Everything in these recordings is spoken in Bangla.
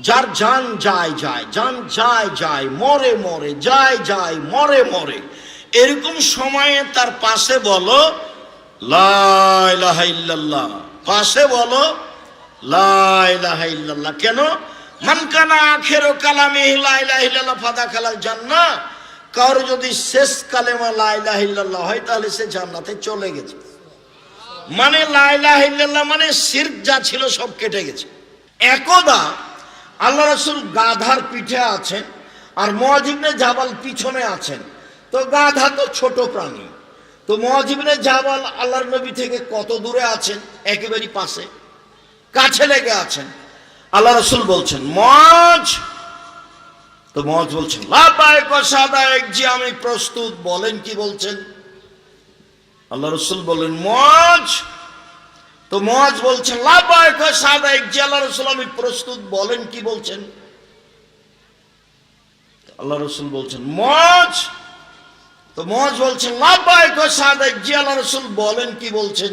যার জান যায় যায় জান যায় যায়, মরে মরে, যায় যায়, মরে মরে। এরকম সময়ে তার পাশে বলো, লা ইলাহা ইল্লাল্লাহ। পাশে বলো, লা ইলাহা ইল্লাল্লাহ। কেন? মানকানা আখেরো কালামে লা ইলাহা ইল্লাল্লাহ ফাদা খালাল জান্নাহ। কারও যদি শেষ কালেমা লা ইলাহা ইল্লাল্লাহ হয়, তাহলে সে জান্নাতে চলে গেছে। মানে লা ইলাহা ইল্লাল্লাহ মানে শিরক যা ছিল সব কেটে গেছে। একদা আল্লাহ রসুল গাধার পিঠে আছেন আর মহাজিবনে জাবাল পিছনে আছেন। তো গাধা তো ছোট প্রাণী। তো মহাজিবনে জাবাল আল্লাহর নবী থেকে কত দূরে আছেন? একেবারেই পাশে। কাছে লেগে আছেন। আল্লাহ রসুল বলছেন মজ তো মজ বলছেন লাপায়ক আমি প্রস্তুত। বলেন কি বলছেন? আল্লাহ রসুল বলেন মজ তো মজ বলছেন লাপায়ক রসুল আমি প্রস্তুত, বলেন কি বলছেন? আল্লাহ রসুল বলছেন মজ তো মজ বলছেন লাপায়ক রসুল, বলেন কি বলছেন?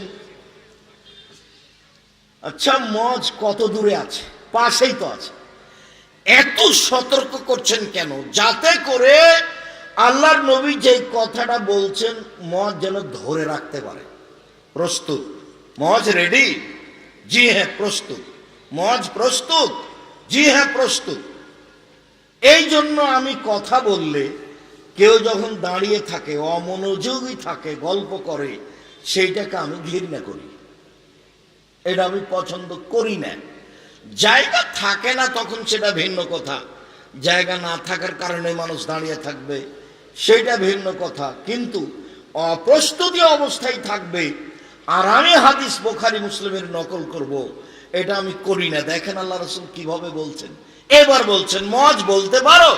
আচ্ছা মজ কত দূরে আছে? পাশেই তো আছে। এত সতর্ক করছেন কেন? যাতে করে আল্লাহর নবী যে কথাটা বলছেন মজ যেন ধরে রাখতে পারে। প্রস্তুত। মজ রেডি, জি হ্যাঁ প্রস্তুত। মজ প্রস্তুত, জি হ্যাঁ প্রস্তুত। এই জন্য আমি কথা বললে কেউ যখন দাঁড়িয়ে থাকে, অমনোযোগী থাকে, গল্প করে, সেইটাকে আমি ঘৃণা করি। এটা আমি পছন্দ করি না। জায়গা থাকে না তখন সেটা ভিন্ন কথা। জায়গা না থাকার কারণে মানুষ দাঁড়িয়ে থাকবে সেটা ভিন্ন কথা। কিন্তু অপ্রস্তুতি অবস্থায় থাকবে আর আমি হাদিস বোখারি মুসলিমের নকল করব। এটা আমি করি না। দেখেন আল্লাহ রসুল কীভাবে বলছেন। এবার বলছেন, মজ বলতে পারো।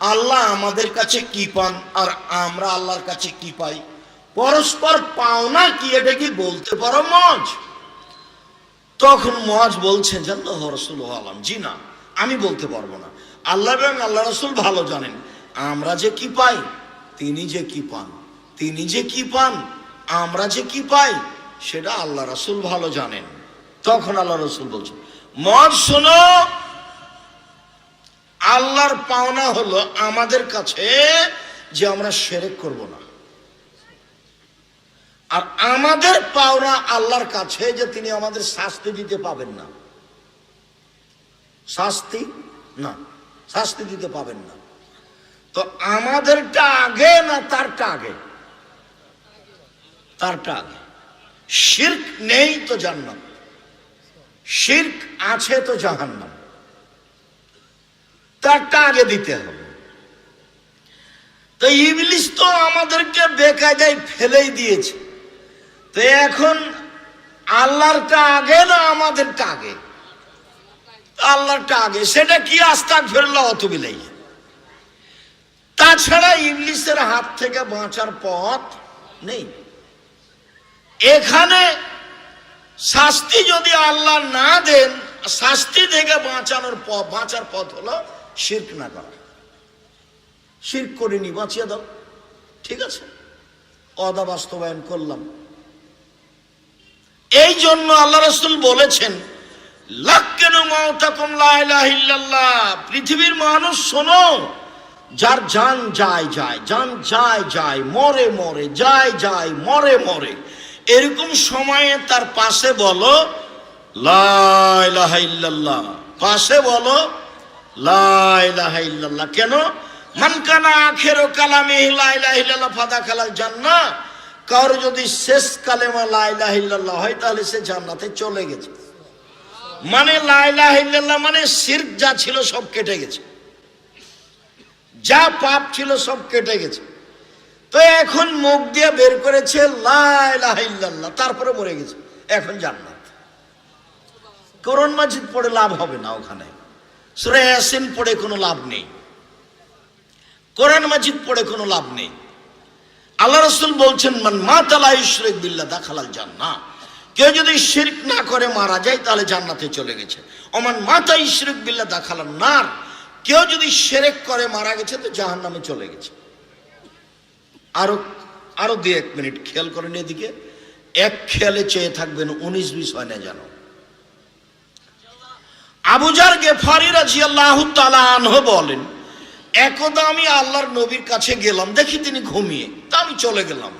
আল্লাহ আমাদের কাছে কি পান আর আমরা আল্লাহর কাছে কি পাই? পরস্পর পাওনা কি? এটা কি বলতে পারো মজ? তখন মজ বলছেন যে আল্লাহ রসুল আলাম। জি না, আমি বলতে পারব না। আল্লাহ এবং আল্লাহ রসুল ভালো জানেন। আমরা যে কি পাই, তিনি যে কি পান, তিনি যে কি পান আমরা যে কি পাই, সেটা আল্লাহ রসুল ভালো জানেন। তখন আল্লাহ রসুল বলছেন মদ শোনো, আল্লাহর পাওনা হলো আমাদের কাছে যে আমরা সেরেক করব না। আর আমাদের পাওনা আল্লাহর কাছে যে তিনি আমাদের শাস্তি দিতে পাবেন না। শাস্তি? না, শাস্তি দিতে পাবেন না। তো আমাদেরটা আগে না তারটা আগে? তারটা আগে শির্ক নেই তো জান্নাত। শির্ক আছে তো জাহান্নাম। তারটা আগে দিতে হবে। তো ইবলিশ তো আমাদেরকে বেকায়দায় ফেলেই দিয়েছে। তো এখন আল্লাহরটা আগে না আমাদেরটা আগে? আল্লাহরটা আগে। সেটা কি আস্তাক ফেরল অত বিলাই তাছাড়া ইংলিশের হাত থেকে বাঁচার পথ নেই। এখানে শাস্তি যদি আল্লাহ না দেন, শাস্তি থেকে বাঁচানোর পথ বাঁচার পথ হলো শির্ক না করা। শির্ক করিনি বাঁচিয়ে দাও। ঠিক আছে? অদা বাস্তবায়ন করলাম। এই জন্য আল্লাহ রসুল বলেছেন পৃথিবীর মানুষ শোনো, যার যান যায় যায়। যান যায় যায়। মরে মরে, যায় যায়। মরে মরে। এরকম সময়ে তার পাশে বলো, লা ইলাহা পাশে বলো, লা ইলাহা কেন? মানকানা আখেরো কালামে লা ইলাহা ইল্লাল্লাহ ফাদা খালাল জান্নাহ কারও যদি শেষ কালেমা লা ইলাহা ইল্লাল্লাহ হয়, তাহলে সে জান্নাতে চলে গেছে। মানে লা ইলাহা মানে শিরক যা ছিল সব কেটে গেছে। যা পাপ ছিল সব কেটে গেছে। তো এখন মুখ দিয়ে বের করেছে তারপরে মরে গেছে। এখন জান্নাত। কোরআন মাজিদ পড়ে লাভ হবে না ওখানে। সুরে পড়ে কোনো লাভ নেই। কোরআন মাজিদ পড়ে কোনো লাভ নেই। আল্লাহ রসুল বলছেন, মান মা তালা ইশরেক বিল্লাহ, দাখালাল জান্না কেউ যদি শিরক না করে, মারা যায়, তাহলে জান্নাতে চলে গেছে। অমান মাতা ইশরেক বিল্লাহ, দাখালাল নার। কেউ যদি সেরেক করে, মারা গেছে, তো জাহান নামে চলে গেছে। আরও আরও দু এক মিনিট খেয়াল করেন এদিকে। এক খেয়ালে চেয়ে থাকবেন উনিশ বিশ হয় না জানো আবুজার গেফারি রাজি আল্লাহ আনহ বলেন, একদা আমি আল্লাহর নবীর কাছে গেলাম, দেখি তিনি ঘুমিয়ে, তা আমি চলে গেলাম।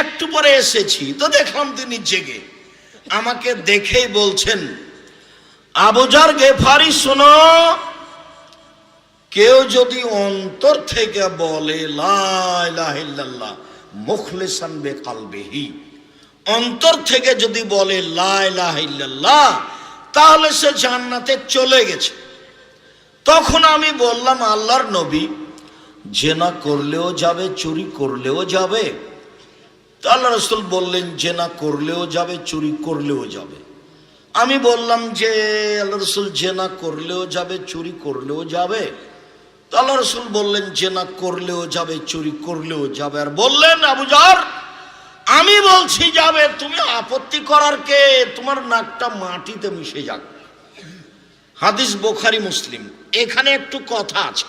একটু পরে এসেছি, তো দেখলাম তিনি জেগে। আমাকে দেখেই বলছেন আবুজার গেফারি, শোনো কেউ যদি অন্তর থেকে বলে লাহ মুখলেসান বে কালবেহি অন্তর থেকে যদি বলে লাহ তাহলে সে জান্নাতে চলে গেছে। তখন আমি বললাম, আল্লাহর নবী, জেনা করলেও যাবে, চুরি করলেও যাবে। আল্লাহ রসুল বললেন, জেনা করলেও যাবে, চুরি করলেও যাবে। আমি বললাম যে, আল্লাহ রসুল, জেনা করলেও যাবে, চুরি করলেও যাবে। তো আল্লাহ রসুল বললেন জেনা করলেও যাবে, চুরি করলেও যাবে। আর বললেন আবুজার আমি বলছি যাবে, তুমি আপত্তি করার কে? তোমার নাকটা মাটিতে মিশে যাক। হাদিস বোখারি, মুসলিম। এখানে একটু কথা আছে।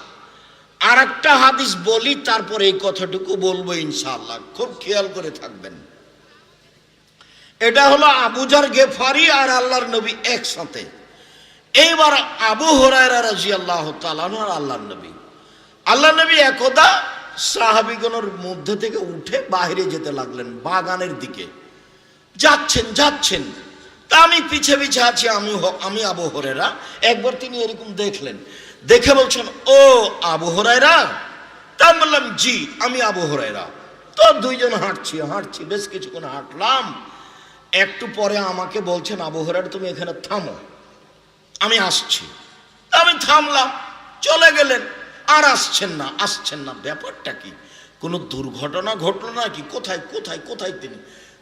আর একটা হাদিস বলি, তারপর এই কথাটুকু বলব ইনশাল্লাহ খুব খেয়াল করে থাকবেন। এটা হলো আবুজার গেফারি আর আল্লাহর নবী একসাথে। এইবার আবু হরায়রা রাজি আল্লাহ তালান আর আল্লাহর নবী। আল্লাহ নবী একদা সাহাবিগণের মধ্যে থেকে উঠে বাইরে যেতে লাগলেন, বাগানের দিকে। যাচ্ছেন যাচ্ছেন। তা আমি পিছে পিছে আছি, আমি আমি আবু হরেরা একবার তিনি এরকম দেখলেন। দেখে বলছেন, ও আবু হরাইরা তা বললাম, জি, আমি আবু হরাইরা তো দুইজন হাঁটছি হাঁটছি, বেশ কিছুক্ষণ হাঁটলাম। একটু পরে আমাকে বলছেন, আবু হরাইরা তুমি এখানে থামো। আমি আসছি। আমি থামলাম, চলে গেলেন। আর আসছেন না আসছেন না। ব্যাপারটা কি? কোনো দুর্ঘটনা ঘটলো না কি কোথায় কোথায় কোথায় তিনি?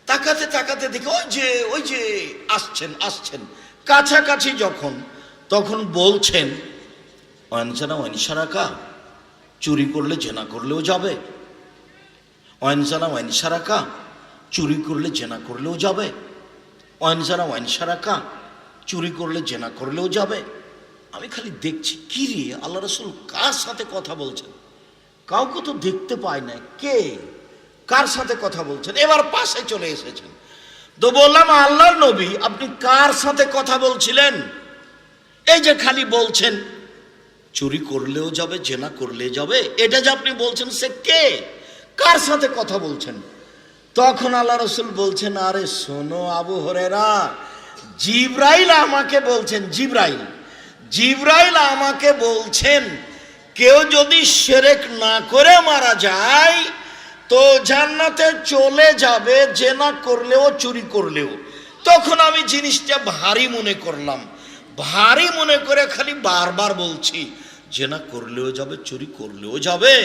তাকাতে তাকাতে দেখে, ওই যে ওই যে, আসছেন আসছেন। কাছাকাছি যখন, তখন বলছেন অয়নজানা অয়নসারাকা চুরি করলে জেনা করলেও যাবে। অয়নজানা অয়নসারাকা চুরি করলে জেনা করলেও যাবে। অয়নজানা অয়নসারাকা চুরি করলে, জেনা করলেও যাবে। আমি খালি দেখছি, কি রে, আল্লাহ রসুল কার সাথে কথা বলছেন? কাউকে তো দেখতে পাই না। কে? কার সাথে কথা বলছেন? এবার পাশে চলে এসেছেন। তো বললাম, আল্লাহর নবী, আপনি কার সাথে কথা বলছিলেন? এই যে খালি বলছেন, চুরি করলেও যাবে, জেনা করলে যাবে, এটা যে আপনি বলছেন, সে কে? কার সাথে কথা বলছেন? তখন আল্লাহ রসুল বলছেন, আরে শোনো আবু হরেরা জিব্রাইল আমাকে বলছেন, জিব্রাইল জিব্রাইল আমাকে বলছেন, কেউ যদি সেরেক না করে মারা যায়, তো জান্নাতে চলে যাবে, জেনা করলেও, চুরি করলেও। তখন আমি জিনিসটা ভারী মনে করলাম। ভারী মনে করে খালি বারবার বলছি যে না করলেও যাবে, চুরি করলেও যাবে।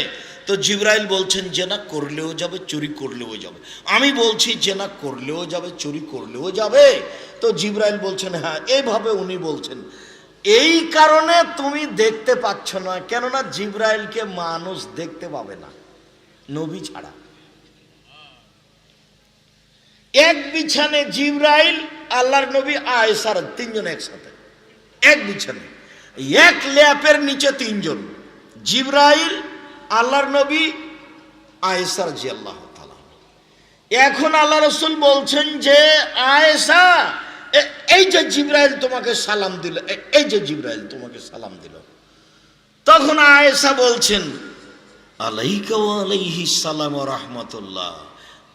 তো জিব্রাইল বলছেন জেনা করলেও যাবে, চুরি করলেও যাবে। আমি বলছি জেনা করলেও যাবে, চুরি করলেও যাবে। তো জিব্রাইল বলছেন হ্যাঁ এইভাবে উনি বলছেন। এই কারণে তুমি দেখতে পাচ্ছ না, কেননা জিব্রাইলকে মানুষ দেখতে পাবে না, নবী ছাড়া। এক বিছানে জিব্রাইল, আল্লাহর নবী আয়েসার তিনজন একসাথে। এক বিছানে। এক ল্যাপের নিচে তিনজন। জিব্রাইল আল্লাহর নবী আয়েসার জি আল্লাহ এখন আল্লাহ রসুল বলছেন যে, আয়েশা, এ- এই যে জিব্রাইল তোমাকে সালাম দিল এই যে জিব্রাইল তোমাকে সালাম দিল। তখন আয়েশা বলছেন, আলাইকা আলাইহি সালাম রাহমাতুল্লাহ।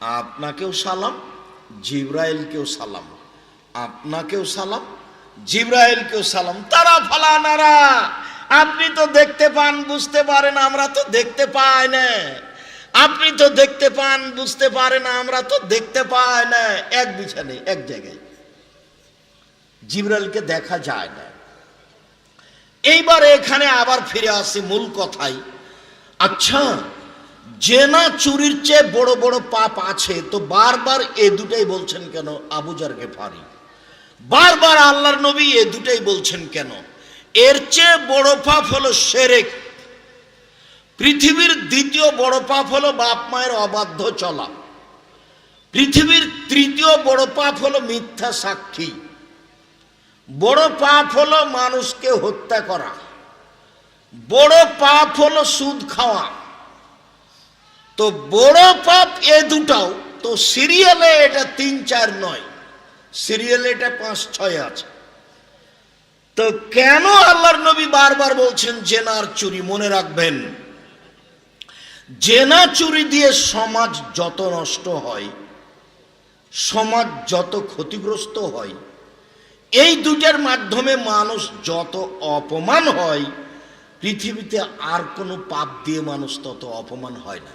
আপনাকেও সালাম, জিব্রাইলকেও সালাম। আপনাকেও সালাম, জিব্রাইলকেও সালাম। তারা ফালানারা আপনি তো দেখতে পান, বুঝতে পারেন আমরা তো দেখতে পাই না। আপনি তো দেখতে পান, বুঝতে পারেন আমরা তো দেখতে পাই না। এক বিছানে এক জায়গায়। জিব্রাইলকে দেখা যায় না। এইবার এখানে আবার ফিরে আসি মূল কথাই। আচ্ছা জেনা চুরির চেয়ে বড় বড় পাপ আছে, তো বারবার এ দুটাই বলছেন কেন? আবুজার গেফারি। বারবার আল্লাহর নবী এ দুটাই বলছেন কেন? এর চেয়ে বড় পাপ হলো সেরেক। পৃথিবীর দ্বিতীয় বড় পাপ হলো বাপ মায়ের অবাধ্য চলা। পৃথিবীর তৃতীয় বড় পাপ হলো মিথ্যা সাক্ষী। বড় পাপ হলো মানুষকে হত্যা করা। বড় পাপ হলো সুদ খাওয়া। তো বড় পাপ এ দুটাও, তো সিরিয়ালে এটা তিন চার নয়, সিরিয়ালে এটা পাঁচ ছয় আছে। তো কেন আল্লাহর নবী বারবার বলছেন, জেনার চুরি মনে রাখবেন জেনা চুরি দিয়ে সমাজ যত নষ্ট হয়, সমাজ যত ক্ষতিগ্রস্ত হয়, এই দুটার মাধ্যমে মানুষ যত অপমান হয়, পৃথিবীতে আর কোনো পাপ দিয়ে মানুষ তত অপমান হয় না।